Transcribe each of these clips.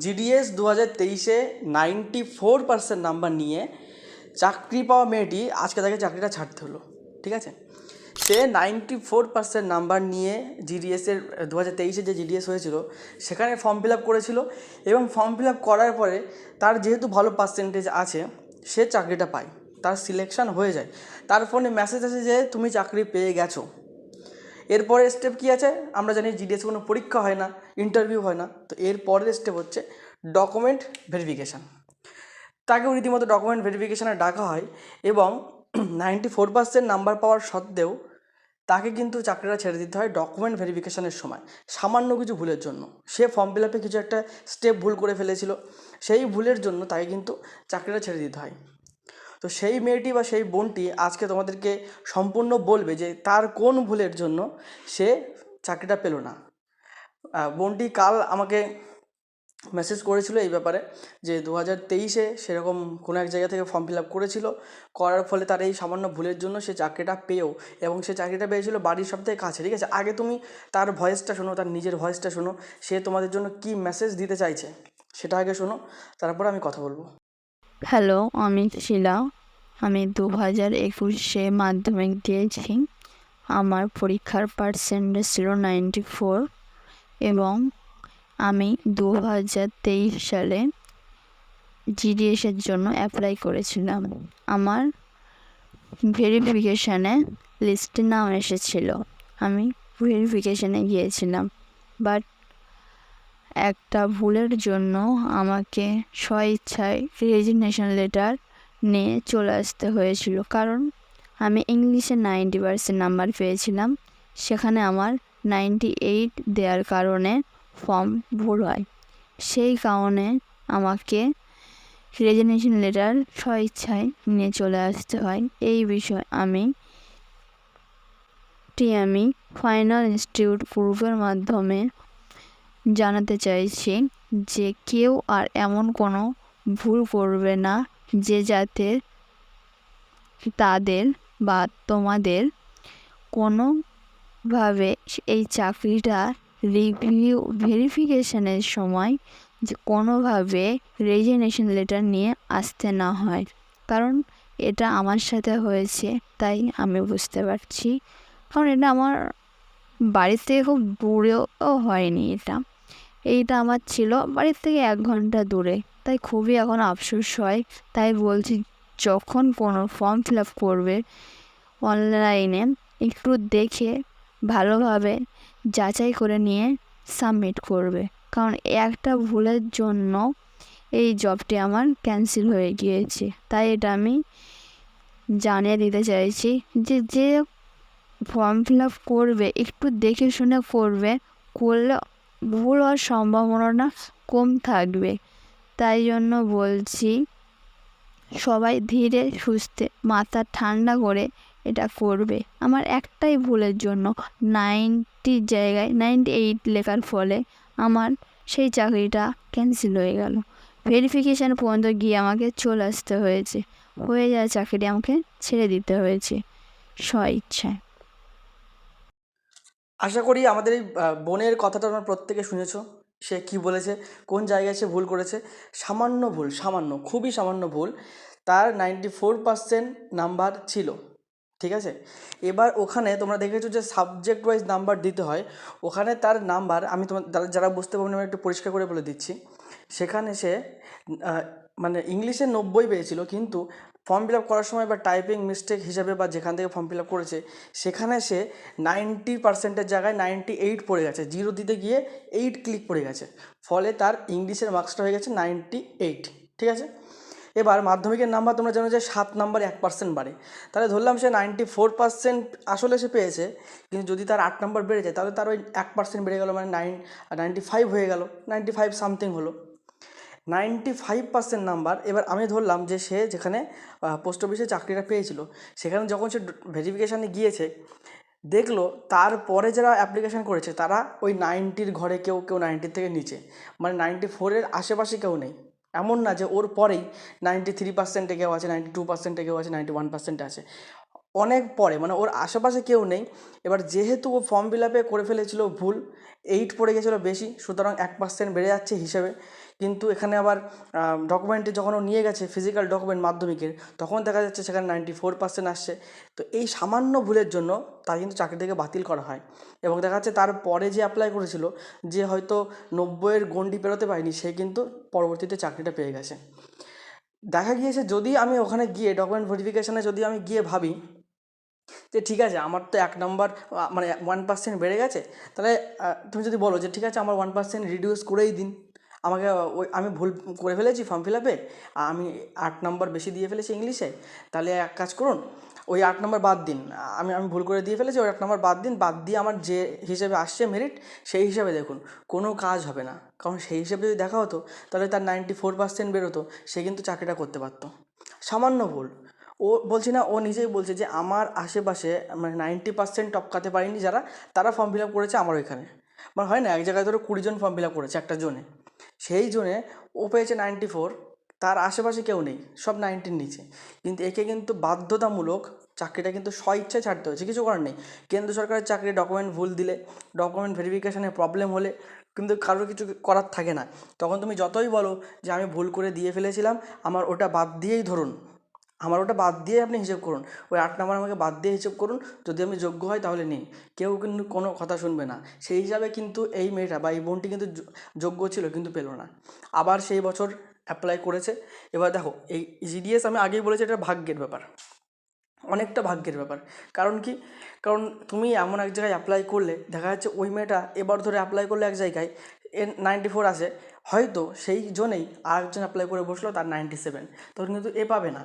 GDS দু হাজার তেইশে নাইনটি ফোর পার্সেন্ট নাম্বার নিয়ে চাকরি পাওয়া মেয়েটি আজকে তাকে চাকরিটা ছাড়তে হলো, ঠিক আছে? সে নাইনটি ফোর পার্সেন্ট নাম্বার নিয়ে জিডিএসের দু হাজার তেইশে যে জিডিএস হয়েছিল, সেখানে ফর্ম ফিল আপ করেছিল এবং ফর্ম ফিল আপ করার পরে তার যেহেতু ভালো পার্সেন্টেজ আছে, সে চাকরিটা পায়, তার সিলেকশন হয়ে যায়। তার ফোনে মেসেজ আসে যে, তুমি চাকরি পেয়ে গেছো। এরপরের স্টেপ কী আছে? আমরা জানি জিডিএস কোনো পরীক্ষা হয় না ইন্টারভিউ হয় না। তো এর পরের স্টেপ হচ্ছে ডকুমেন্ট ভেরিফিকেশান তাকেও রীতিমতো ডকুমেন্ট ভেরিফিকেশানে ডাকা হয় এবং নাইনটি ফোর পার্সেন্ট নাম্বার পাওয়ার সত্ত্বেও তাকে কিন্তু চাকরিটা ছেড়ে দিতে হয় ডকুমেন্ট ভেরিফিকেশানের সময়, সামান্য কিছু ভুলের জন্য। সে ফর্ম ফিল আপে কিছু একটা স্টেপ ভুল করে ফেলেছিল, সেই ভুলের জন্য তাকে কিন্তু চাকরিটা ছেড়ে দিতে হয়। তো সেই মেয়েটি বা সেই বোনটি আজকে তোমাদেরকে সম্পূর্ণ বলবে যে তার কোন ভুলের জন্য সে চাকরিটা পেল না। বোনটি কাল আমাকে মেসেজ করেছিল এই ব্যাপারে যে দু হাজার তেইশে সেরকম কোনো এক জায়গা থেকে ফর্ম ফিল আপ করেছিল, করার ফলে তার এই সামান্য ভুলের জন্য সে চাকরিটা পেয়েও এবং সে চাকরিটা পেয়েছিল বাড়ির সব থেকে কাছে, ঠিক আছে? আগে তুমি তার ভয়েসটা শোনো, তার নিজের ভয়েসটা শোনো, সে তোমাদের জন্য কি মেসেজ দিতে চাইছে সেটা আগে শোনো, তারপরে আমি কথা বলব। হ্যালো, আমি শিলা। আমি দু হাজার একুশে মাধ্যমিক দিয়েছি। আমার পরীক্ষার পার্সেন্টেজ ছিল নাইনটি ফোর এবং আমি দু হাজার তেইশ সালে জিডিএসের জন্য অ্যাপ্লাই করেছিলাম। আমার ভেরিফিকেশানে লিস্টে নাম এসেছিল। আমি ভেরিফিকেশানে গিয়েছিলাম। বাট একটা ভুলের জন্য আমাকে স্বইচ্ছায় রেজিগনেশন লেটার নিয়ে চলে আসতে হয়েছিল। কারণ আমি ইংলিশে নাইনটি পার্সেন্ট নাম্বার পেয়েছিলাম। সেখানে আমার নাইনটি এইট দেওয়ার কারণে ফর্ম ভুল হয়। সেই কারণে আমাকে রেজিগনেশন লেটার স্বইচ্ছায় নিয়ে চলে আসতে হয়। এই বিষয়ে আমি, টি আমি ফাইনাল ইনস্টিটিউট প্রুফের মাধ্যমে জানাতে চাইছি যে কেউ আর এমন কোনো ভুল করবে না যে যাতে তাদের বা তোমাদের কোনোভাবে এই চাকরিটা রিভিউ ভেরিফিকেশনের সময় যে কোনোভাবে রেজিগনেশন লেটার নিয়ে আসতে না হয়। কারণ এটা আমার সাথে হয়েছে, তাই আমি বুঝতে পারছি। কারণ এটা আমার বাড়ির থেকে খুব দূরেও হয়নি এটা। এইটা আমার ছিল। বাড়ির থেকে এক ঘণ্টা দূরে। তাই খুবই এখন আফসোস হয়। তাই বলছি, যখন কোনো ফর্ম ফিল আপ করবে অনলাইনে একটু দেখে ভালোভাবে যাচাই করে নিয়ে সাবমিট করবে। কারণ একটা ভুলের জন্য এই জবটি আমার ক্যান্সেল হয়ে গিয়েছে। তাই এটা আমি জানিয়ে দিতে চাইছি যে যে ফর্ম ফিল আপ করবে, একটু দেখে শুনে করবে করলে ভুল হওয়ার সম্ভাবনাটা কম থাকবে। তাই জন্য বলছি, সবাই ধীরে সুস্থে মাথা ঠান্ডা করে এটা করবে। আমার একটাই ভুলের জন্য নাইনটি জায়গায়, নাইনটি এইট লেখার ফলে আমার সেই চাকরিটা ক্যান্সেল হয়ে গেল। ভেরিফিকেশান পর্যন্ত গিয়ে আমাকে চলে আসতে হয়েছে। হয়ে যাওয়া চাকরি আমাকে ছেড়ে দিতে হয়েছে। স্ব ইচ্ছায়। আশা করি আমাদের এই বোনের কথাটা তোমরা প্রত্যেকে শুনেছো। সে কি বলেছে, কোন জায়গায় সে ভুল করেছে? সামান্য ভুল, সামান্য, খুবই সামান্য ভুল। তার নাইনটি ফোর পার্সেন্ট নাম্বার ছিল, ঠিক আছে? এবার ওখানে তোমরা দেখেছ যে সাবজেক্ট ওয়াইজ নাম্বার দিতে হয়। ওখানে তার নাম্বার আমি তোমার, যারা- বুঝতে পারবেন আমি একটু পরিষ্কার করে বলে দিচ্ছি। সেখানে সে মানে ইংলিশে নব্বই পেয়েছিল, কিন্তু ফর্ম ফিল আপ করার সময় বা টাইপিং মিস্টেক হিসাবে বা যেখান থেকে ফর্ম ফিল আপ করেছে, সেখানে সে নাইনটি পার্সেন্টের জায়গায় নাইনটি এইট পড়ে গেছে। জিরো দিতে গিয়ে এইট ক্লিক পড়ে গেছে। ফলে তার ইংলিশের মার্কসটা হয়ে গেছে নাইনটি এইট ঠিক আছে? এবার মাধ্যমিকের নাম্বার তোমরা জানো যে সাত নাম্বার এক পার্সেন্ট বাড়ে। তাহলে ধরলাম সে নাইনটি ফোর পার্সেন্ট আসলে সে পেয়েছে, কিন্তু যদি তার আট নাম্বার বেড়ে যায়, তাহলে তার ওই এক পার্সেন্ট বেড়ে গেলো মানে নাইন নাইনটি ফাইভ হয়ে গেল। নাইনটি ফাইভ সামথিং হলো। নাইনটি ফাইভ পার্সেন্ট নাম্বার এবার আমি ধরলাম যে সে যেখানে পোস্ট অফিসে চাকরিটা পেয়েছিল, সেখানে যখন সে ভেরিফিকেশানে গিয়েছে, দেখল তারপরে যারা অ্যাপ্লিকেশান করেছে, তারা ওই নাইনটির ঘরে কেউ কেউ নাইনটির থেকে নিচে। মানে নাইনটি ফোরের আশেপাশে কেউ নেই। এমন না যে ওর পরেই নাইনটি থ্রি পার্সেন্টে কেউ আছে নাইনটি টু পার্সেন্টে কেউ আছে নাইনটি ওয়ান পার্সেন্টে আছে। অনেক পরে মানে ওর আশেপাশে কেউ নেই। এবার যেহেতু ও ফর্ম ফিল আপে করে ফেলেছিল, ভুল এইট পড়ে গেছিল বেশি, সুতরাং এক পার্সেন্ট বেড়ে যাচ্ছে হিসেবে। কিন্তু এখানে আবার ডকুমেন্টে যখন ও নিয়ে গেছে ফিজিক্যাল ডকুমেন্ট মাধ্যমিকের, তখন দেখা যাচ্ছে সেখানে নাইনটি ফোর পার্সেন্ট আসছে। তো এই সামান্য ভুলের জন্য তার কিন্তু চাকরি থেকে বাতিল করা হয়। এবং দেখা যাচ্ছে তারপরে যে অ্যাপ্লাই করেছিল, যে হয়তো নব্বইয়ের গণ্ডি পেরোতে পারেনি, সে কিন্তু পরবর্তীতে চাকরিটা পেয়ে গেছে। দেখা গিয়েছে যদি আমি ওখানে গিয়ে ডকুমেন্ট ভেরিফিকেশানে যদি আমি গিয়ে ভাবি যে ঠিক আছে, আমার তো এক নম্বর মানে ওয়ান পার্সেন্ট বেড়ে গেছে, তাহলে তুমি যদি বলো যে ঠিক আছে, আমার ওয়ান পার্সেন্ট রিডিউস করেই দিন। আমাকে ওই আমি ভুল করে ফেলেছি ফর্ম ফিল আপে আমি আট নম্বর বেশি দিয়ে ফেলেছি ইংলিশে তাহলে এক কাজ করুন, ওই আট নম্বর বাদ দিন। আমি আমি ভুল করে দিয়ে ফেলেছি, ওই আট নম্বর বাদ দিন, বাদ দিয়ে আমার যে হিসেবে আসছে মেরিট সেই হিসাবে দেখুন, কোনো কাজ হবে না। কারণ সেই হিসেবে যদি দেখা হতো, তাহলে তার নাইনটি ফোর পার্সেন্ট বেরোতো, সে কিন্তু চাকরিটা করতে পারতো। সামান্য ভুল। ও বলছি না, ও নিজেই বলছে যে আমার আশেপাশে মানে নাইনটি পার্সেন্ট টপকাতে পারেনি যারা, তারা ফর্ম ফিল আপ করেছে আমার ওইখানে। মানে হয় না, এক জায়গায় ধরো কুড়ি জন ফর্ম ফিল আপ করেছে একটা জোনে। সেই জোনে ও পেয়েছে নাইনটি ফোর তার আশেপাশে কেউ নেই, সব নাইনটির নিচে। কিন্তু একে কিন্তু বাধ্যতামূলক চাকরিটা কিন্তু স্ব ইচ্ছায় ছাড়তে হয়েছে, কিছু করার নেই। কেন্দ্র সরকারের চাকরি ডকুমেন্ট ভুল দিলে ডকুমেন্ট ভেরিফিকেশানে প্রবলেম হলে কিন্তু কারোর কিছু করার থাকে না। তখন তুমি যতই বলো যে আমি ভুল করে দিয়ে ফেলেছিলাম, আমার ওটা বাদ দিয়েই ধরুন। আমার ওটা বাদ দিয়ে আপনি হিসেব করুন। ওই আট নাম্বার আমাকে বাদ দিয়ে হিসেব করুন। যদি আমি যোগ্য হয় তাহলে নিন। কেউ কিন্তু কোনো কথা শুনবে না। সেই হিসাবে কিন্তু এই মেয়েটা বা এই বোনটি কিন্তু যোগ্য ছিল কিন্তু পেল না। আবার সেই বছর অ্যাপ্লাই করেছে। এবার দেখো, এই জিডিএস আমি আগেই বলেছি এটা ভাগ্যের ব্যাপার। অনেকটা ভাগ্যের ব্যাপার। কারণ কি? কারণ তুমি এমন এক জায়গায় অ্যাপ্লাই করলে, দেখা যাচ্ছে ওই মেয়েটা এবার ধরে অ্যাপ্লাই করলে এক জায়গায় এর নাইনটি ফোর আসে। হয়তো সেই জন্যেই আরেকজন অ্যাপ্লাই করে বসল তার নাইনটি সেভেন তখন কিন্তু এ পাবে না।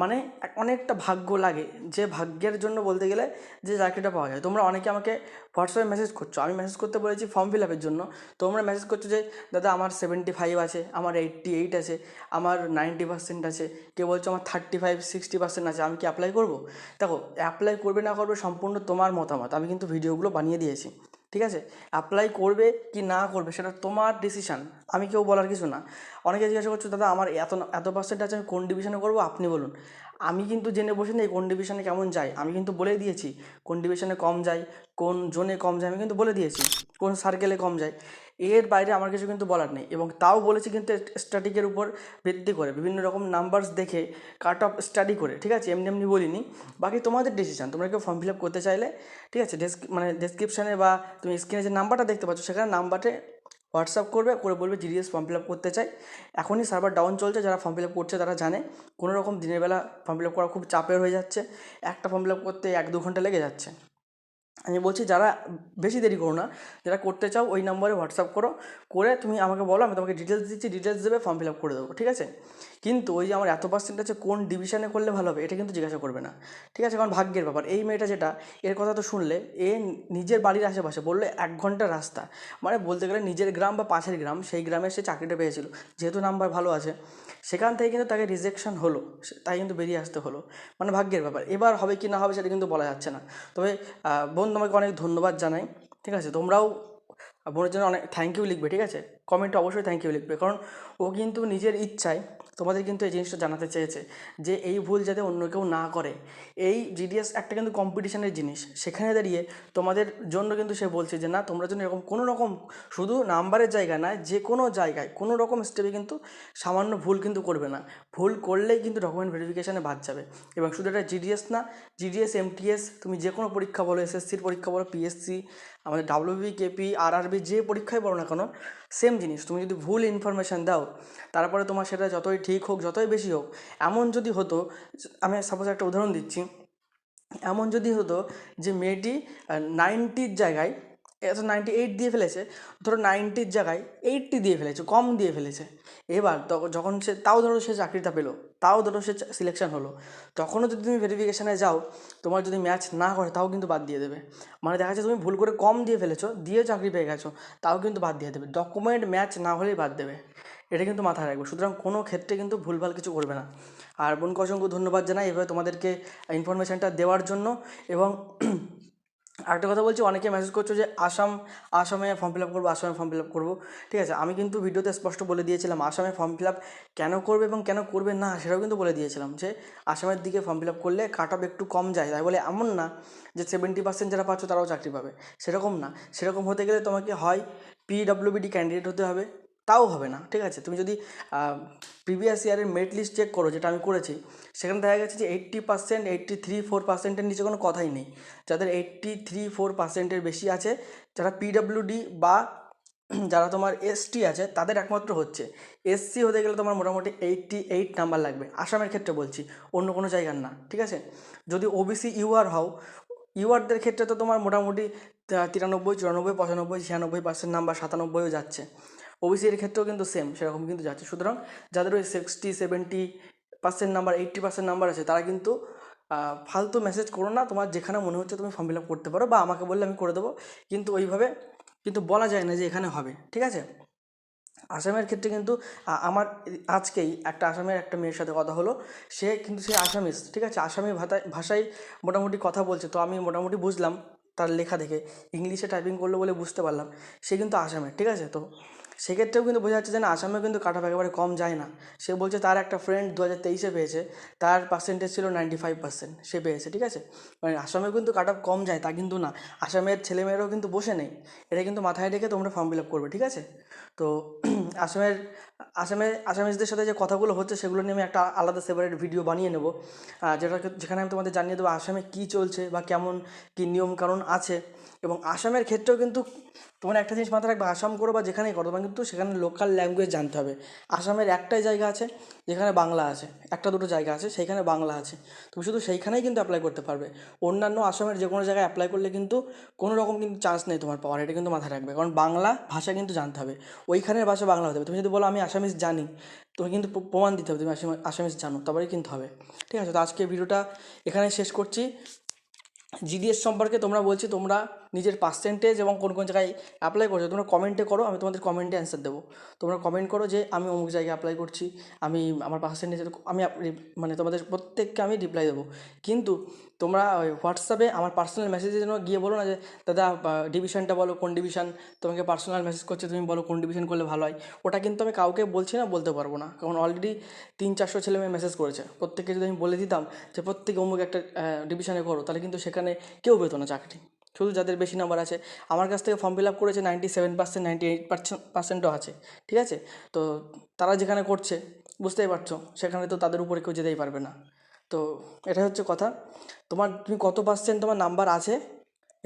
মানে অনেকটা ভাগ্য লাগে যে ভাগ্যের জন্য বলতে গেলে যে চাকরিটা পাওয়া যায়। তোমরা অনেকে আমাকে হোয়াটসঅ্যাপে মেসেজ করছ। আমি মেসেজ করতে বলেছি ফর্ম ফিল আপের জন্য। তোমরা মেসেজ করছ যে, দাদা, আমার সেভেন্টি ফাইভ আছে, আমার এইট্টি এইট আছে, আমার নাইনটি পার্সেন্ট আছে। কেউ বলছো, আমার থার্টি ফাইভ সিক্সটি পার্সেন্ট আছে। আমি কি অ্যাপ্লাই করব? দেখো অ্যাপ্লাই করবে না করবে সম্পূর্ণ তোমার মতামত। আমি কিন্তু ভিডিওগুলো বানিয়ে দিয়েছি। ঠিক আছে? অ্যাপ্লাই করবে কি না করবে সেটা তোমার ডিসিশান আমি কেউ বলার কিছু না। অনেকে জিজ্ঞাসা করছ, দাদা, আমার এত এত পার্সেন্ট আছে, আমি কোন ডিভিশনে করব? আপনি বলুন। আমি কিন্তু জেনে বসে নেই কোন ডিভিশনে কেমন যায়। আমি কিন্তু বলে দিয়েছি কোন ডিভিশনে কম যায়, কোন জোনে কম যায়, আমি কিন্তু বলে দিয়েছি, কোন সার্কেলে কম যায়। এর বাইরে আমার কিছু কিন্তু বলার নেই এবং তাও বলেছি কিন্তু স্ট্যাটিকের উপর ভিত্তি করে, বিভিন্ন রকম নাম্বারস দেখে কাট অফ স্টাডি করে, ঠিক আছে? এমনি এমনি বলিনি। বাকি তোমাদের ডিসিশান তোমরা কেউ ফর্ম ফিল আপ করতে চাইলে, ঠিক আছে? ডেসক মানে ডেসক্রিপশানে বা তুমি স্ক্রিনে যে নাম্বারটা দেখতে পাচ্ছ, সেখানে নাম্বারে হোয়াটসঅ্যাপ করবে, করে বলবে জিডিএস ফর্ম ফিল আপ করতে চাই। এখনই সার্ভার ডাউন চলছে, যারা ফর্ম ফিল আপ করছে তারা জানে। কোনো রকম দিনের বেলা ফর্ম ফিল আপ করা খুব চাপের হয়ে যাচ্ছে। একটা ফর্ম ফিল আপ করতে এক দু ঘণ্টা লেগে যাচ্ছে। আমি বলছি, যারা বেশি দেরি করো না, যারা করতে চাও, ওই নাম্বারে হোয়াটসঅ্যাপ করো, করে তুমি আমাকে বলো, আমি তোমাকে ডিটেলস দিচ্ছি ডিটেলস দেবে ফর্ম ফিল আপ করে দেবো, ঠিক আছে? কিন্তু ওই যে আমার এত পার্সেন্ট আছে কোন ডিভিশনে করলে ভালো হবে, এটা কিন্তু জিজ্ঞাসা করবে না। ঠিক আছে, কারণ ভাগ্যের ব্যাপার। এই মেয়েটা যেটা, এর কথা তো শুনলে, এ নিজের বাড়ির আশেপাশে বলল এক ঘণ্টার রাস্তা। মানে বলতে গেলে নিজের গ্রাম বা পাশের গ্রাম, সেই গ্রামে সে চাকরিটা পেয়েছিল। যেহেতু নাম্বার ভালো আছে, সেখান থেকে কিন্তু তাকে রিজেকশন হলো তাই কিন্তু বেরিয়ে আসতে হলো। মানে ভাগ্যের ব্যাপার। এবার হবে কি না হবে সেটা কিন্তু বলা যাচ্ছে না। তবে বোন তোমাকে অনেক ধন্যবাদ জানাই, ঠিক আছে? তোমরাও বোনের জন্য অনেক থ্যাংক ইউ লিখবে, ঠিক আছে? কমেন্টে অবশ্যই থ্যাংক ইউ লিখবে। কারণ ও কিন্তু নিজের ইচ্ছায় তোমাদের কিন্তু এই জিনিসটা জানাতে চেয়েছে যে এই ভুল যাতে অন্য কেউ না করে। এই জিডিএস একটা কিন্তু কম্পিটিশনের জিনিস। সেখানে দাঁড়িয়ে তোমাদের জন্য কিন্তু সে বলছে যে, না, তোমরা যেন এরকম কোনো রকম শুধু নাম্বারের জায়গা না, যে কোনো জায়গায় কোনো রকম স্টেপে কিন্তু সামান্য ভুল কিন্তু করবে না। ভুল করলেই কিন্তু ডকুমেন্ট ভেরিফিকেশানে বাদ যাবে। এবং শুধু এটা জিডিএস না জিডিএস এমটিএস তুমি যে কোনো পরীক্ষা বলো এসএসসির পরীক্ষা বলো পিএসসি আমাদের ডাব্লিউবি কেপি আর আরবি যে পরীক্ষায় পড়ো না কেন সেম জিনিস। তুমি যদি ভুল ইনফরমেশান দাও, তারপরে তোমার সেটা যতই ঠিক হোক, যতই বেশি হোক, এমন যদি হতো, আমি সাপোজ একটা উদাহরণ দিচ্ছি, এমন যদি হতো যে মেয়েটি নাইনটির জায়গায় এত নাইনটি এইট দিয়ে ফেলেছে। ধরো নাইনটির জায়গায় এইটটি দিয়ে ফেলেছে, কম দিয়ে ফেলেছে। এবার যখন সে, তাও ধরো সে চাকরিটা পেল, তাও ধরো সে সিলেকশন হলো। তখনও যদি তুমি ভেরিফিকেশানে যাও, তোমার যদি ম্যাচ না করে, তাও কিন্তু বাদ দিয়ে দেবে। মানে দেখা যাচ্ছে তুমি ভুল করে কম দিয়ে ফেলেছো দিয়ে চাকরি পেয়ে গেছো, তাও কিন্তু বাদ দিয়ে দেবে। ডকুমেন্ট ম্যাচ না হলেই বাদ দেবে। এটা কিন্তু মাথায় রাখবে। সুতরাং কোনো ক্ষেত্রে কিন্তু ভুলভাল কিছু করবে না। আর বোনকে অসংখ্য ধন্যবাদ জানাই এভাবে তোমাদেরকে ইনফরমেশানটা দেওয়ার জন্য এবং আরেকটা কথা বলছি, অনেকে মেসেজ করছ যে আসাম, আসামে ফর্ম ফিল আপ করব, আসামে ফর্ম ফিল আপ করব। ঠিক আছে, আমি কিন্তু ভিডিওতে স্পষ্ট বলে দিয়েছিলাম আসামে ফর্ম ফিল আপ কেন করবে এবং কেন করবে না সেটাও কিন্তু বলে দিয়েছিলাম যে আসামের দিকে ফর্ম ফিল আপ করলে কাট অফ একটু কম যায়। তাই বলে এমন না যে সেভেন্টি পার্সেন্ট যারা পাচ্ছ তারাও চাকরি পাবে। সেরকম না। সেরকম হতে গেলে তোমাকে হয় পিডব্লিউবিডি ক্যান্ডিডেট হতে হবে। তাও হবে না, ঠিক আছে? তুমি যদি প্রিভিয়াস ইয়ারের মেরিট লিস্ট চেক করো, যেটা আমি করেছি, সেখানে দেখা গেছে যে eighty percent eighty three four পার্সেন্টের নিচে কোনো কথাই নেই। যাদের এইট্টি থ্রি ফোর পার্সেন্টের বেশি আছে, যারা পিডাব্লিউডি বা যারা তোমার এসটি আছে, তাদের একমাত্র হচ্ছে। এসসি হতে গেলে তোমার মোটামুটি এইট্টি এইট নাম্বার লাগবে। আসামের ক্ষেত্রে বলছি, অন্য কোনো জায়গার না, ঠিক আছে? যদি ওবিসি ইউআর হও ইউআরদের ক্ষেত্রে তো তোমার মোটামুটি তিরানব্বই, চুরানব্বই, পঁচানব্বই, ছিয়ানব্বই পার্সেন্ট নাম্বার সাতানব্বইও যাচ্ছে। ওবিসির ক্ষেত্রেও কিন্তু সেম সেরকম কিন্তু যাচ্ছে। সুতরাং যাদের ওই sixty seventy percent number eighty percent number আছে, তারা কিন্তু ফালতু মেসেজ করো না, তোমার যেখানে মনে হচ্ছে তুমি ফর্ম ফিল আপ করতে পারো বা আমাকে বললে আমি করে দেবো। কিন্তু ওইভাবে কিন্তু বলা যায় না যে এখানে হবে, ঠিক আছে? আসামের ক্ষেত্রে কিন্তু আমার আজকেই একটা আসামের একটা মেয়ের সাথে কথা হলো, সে কিন্তু সে আসামিস, ঠিক আছে? আসামি ভাষায় ভাষায় মোটামুটি কথা বলছে, তো আমি মোটামুটি বুঝলাম তার লেখা দেখে। ইংলিশে টাইপিং করল বলে বুঝতে পারলাম, সে কিন্তু আসামের ঠিক আছে? তো সেক্ষেত্রেও কিন্তু বোঝা যাচ্ছে যে না, আসামেও কিন্তু কাট অফ একেবারে কম যায় না। সে বলছে তার একটা ফ্রেন্ড দু হাজার তেইশে পেয়েছে, তার পার্সেন্টেজ ছিল নাইনটি ফাইভ পার্সেন্ট সে পেয়েছে, ঠিক আছে? মানে আসামেও কিন্তু কাট অফ কম যায়, তা কিন্তু না। আসামের ছেলেমেয়েরাও কিন্তু বসে নেই। এটা কিন্তু মাথায় রেখে তোমরা ফর্ম ফিল আপ করবে, ঠিক আছে? তো আসামের, আসামে, আসামিজদের সাথে যে কথাগুলো হচ্ছে সেগুলো নিয়ে আমি একটা আলাদা সেপারেট ভিডিও বানিয়ে নেব। যেটা যেখানে আমি তোমাদের জানিয়ে দেবো আসামে কী চলছে বা কেমন, কী নিয়মকানুন আছে। এবং আসামের ক্ষেত্রেও কিন্তু তোমার একটা জিনিস মাথায় রাখবে, আসাম করো বা যেখানেই করো, তোমার কিন্তু সেখানে লোকাল ল্যাঙ্গুয়েজ জানতে হবে। আসামের একটাই জায়গা আছে, যেখানে বাংলা আছে। একটা দুটো জায়গা আছে, সেইখানে বাংলা আছে। তুমি শুধু সেইখানেই কিন্তু অ্যাপ্লাই করতে পারবে। অন্যান্য আসামের যে কোনো জায়গায় অ্যাপ্লাই করলে কিন্তু কোনো রকম কিন্তু চান্স নেই তোমার পাওয়ার, এটা কিন্তু মাথায় রাখবে। কারণ বাংলা ভাষা কিন্তু জানতে হবে। ওইখানের ভাষা বাংলা হতে হবে। তুমি যদি বলো আমি আসামিস জানি তুমি কিন্তু প্রমাণ দিতে হবে তুমি আসামি- আসামিস জানো তবেই কিন্তু হবে। ঠিক আছে, তো আজকে ভিডিওটা এখানে শেষ করছি। জিডিএস সম্পর্কে তোমরা বলছি, তোমরা নিজের পার্সেন্টেজ এবং কোন কোন জায়গায় অ্যাপ্লাই করছ, তোমরা কমেন্টে করো, আমি তোমাদের কমেন্টে অ্যান্সার দেবো। তোমরা কমেন্ট করো যে, আমি অমুক জায়গায় অ্যাপ্লাই করছি, আমি, আমার পার্সেন্টেজ আমি মানে তোমাদের প্রত্যেককে আমি রিপ্লাই দেবো। কিন্তু তোমরা ওই হোয়াটসঅ্যাপে আমার পার্সোনাল মেসেজের জন্য গিয়ে বলো না যে, দাদা ডিভিশনটা বলো, কোন ডিভিশন তোমাকে পার্সোনাল মেসেজ করছে, তুমি বলো কোন ডিভিশন করলে ভালো হয়? ওটা কিন্তু আমি কাউকে বলছি না, বলতে পারব না। কারণ অলরেডি তিন চারশো ছেলে মেয়ে মেসেজ করেছে। প্রত্যেককে যদি আমি বলে দিতাম যে, প্রত্যেকে অমুক একটা ডিভিশনে করো, তাহলে কিন্তু সেখানে কেউ পেতো না চাকরি। শুধু যাদের বেশি নাম্বার আছে। আমার কাছ থেকে ফর্ম ফিল আপ করেছে ninety seven percent ninety eight percent পার্সেন্টও আছে। ঠিক আছে? তো তারা যেখানে করছে, বুঝতেই পারছ, সেখানে তো তাদের উপরে কেউ যেতেই পারবে না। তো এটাই হচ্ছে কথা। তোমার তুমি কত পার্সেন্ট তোমার নাম্বার আছে?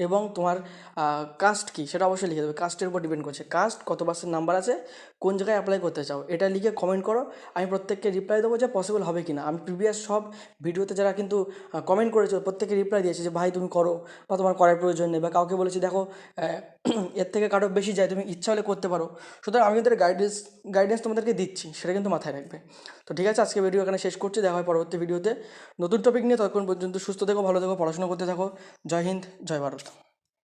এবং তোমার কাস্ট কি সেটা অবশ্যই লিখে দেবে। কাস্টের উপর ডিপেন্ড করছে। কাস্ট কত পার্সেন্ট নাম্বার আছে, কোন জায়গায় অ্যাপ্লাই করতে চাও, এটা লিখে কমেন্ট করো। আমি প্রত্যেককে রিপ্লাই দেবো যে পসিবল হবে কি না আমি প্রিভিয়াস সব ভিডিওতে যারা কিন্তু কমেন্ট করেছে, প্রত্যেককে রিপ্লাই দিয়েছে যে, ভাই, তুমি করো বা তোমার করার প্রয়োজন নেই বা কাউকে বলেছি, দেখো এর থেকে কারও বেশি যায়, তুমি ইচ্ছা হলে করতে পারো। সুতরাং আমি কিন্তু গাইডেন্স গাইডেন্স তোমাদেরকে দিচ্ছি, সেটা কিন্তু মাথায় রাখবে। তো ঠিক আছে, আজকে ভিডিও এখানে শেষ করছি। দেখা হয় পরবর্তী ভিডিওতে নতুন টপিক নিয়ে ততক্ষণ পর্যন্ত সুস্থ থেকো, ভালো থেকো, পড়াশোনা করতে থাকো। জয় হিন্দ, জয় ভারত।